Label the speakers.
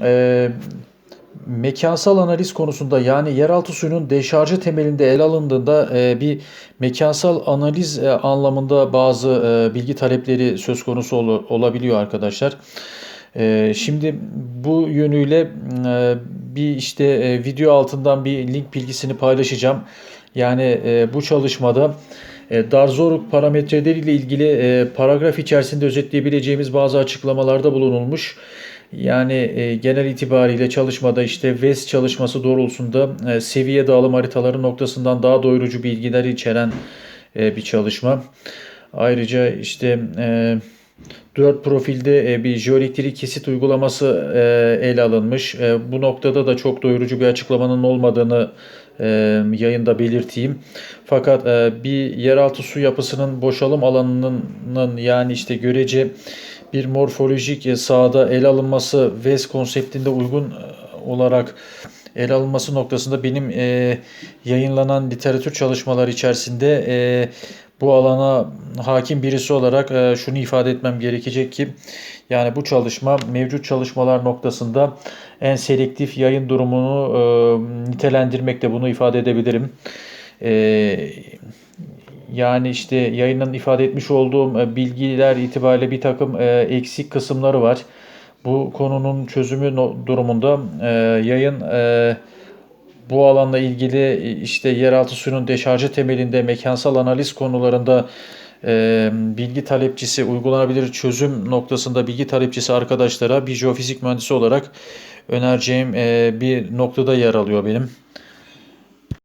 Speaker 1: e, mekansal analiz konusunda yani yeraltı suyunun deşarjı temelinde ele alındığında e, bir mekansal analiz e, anlamında bazı e, bilgi talepleri söz konusu ol- olabiliyor arkadaşlar. E, şimdi bu yönüyle e, bir işte e, video altından bir link bilgisini paylaşacağım. Yani e, bu çalışmada e, Darzoruk parametreleriyle ilgili e, paragraf içerisinde özetleyebileceğimiz bazı açıklamalarda bulunulmuş. Yani e, genel itibariyle çalışmada işte VES çalışması doğrultusunda e, seviye dağılım haritaları noktasından daha doyurucu bilgiler içeren e, bir çalışma. Ayrıca işte e, 4 profilde e, bir jeoelektrik kesit uygulaması e, ele alınmış. E, bu noktada da çok doyurucu bir açıklamanın olmadığını yayında belirteyim. Fakat bir yeraltı su yapısının boşalım alanının yani işte görece bir morfolojik sahada ele alınması VES konseptinde uygun olarak ele alınması noktasında benim yayınlanan literatür çalışmalar içerisinde bu alana hakim birisi olarak e, şunu ifade etmem gerekecek ki yani bu çalışma mevcut çalışmalar noktasında en selektif yayın durumunu e, nitelendirmekte bunu ifade edebilirim. E, yani işte yayının ifade etmiş olduğum bilgiler itibariyle bir takım eksik kısımları var. Bu konunun çözümü durumunda yayın bu alanla ilgili e, işte yeraltı suyunun deşarjı temelinde mekansal analiz konularında e, bilgi talepçisi, uygulanabilir çözüm noktasında bilgi talepçisi arkadaşlara bir jeofizik mühendisi olarak önereceğim e, bir noktada yer alıyor benim.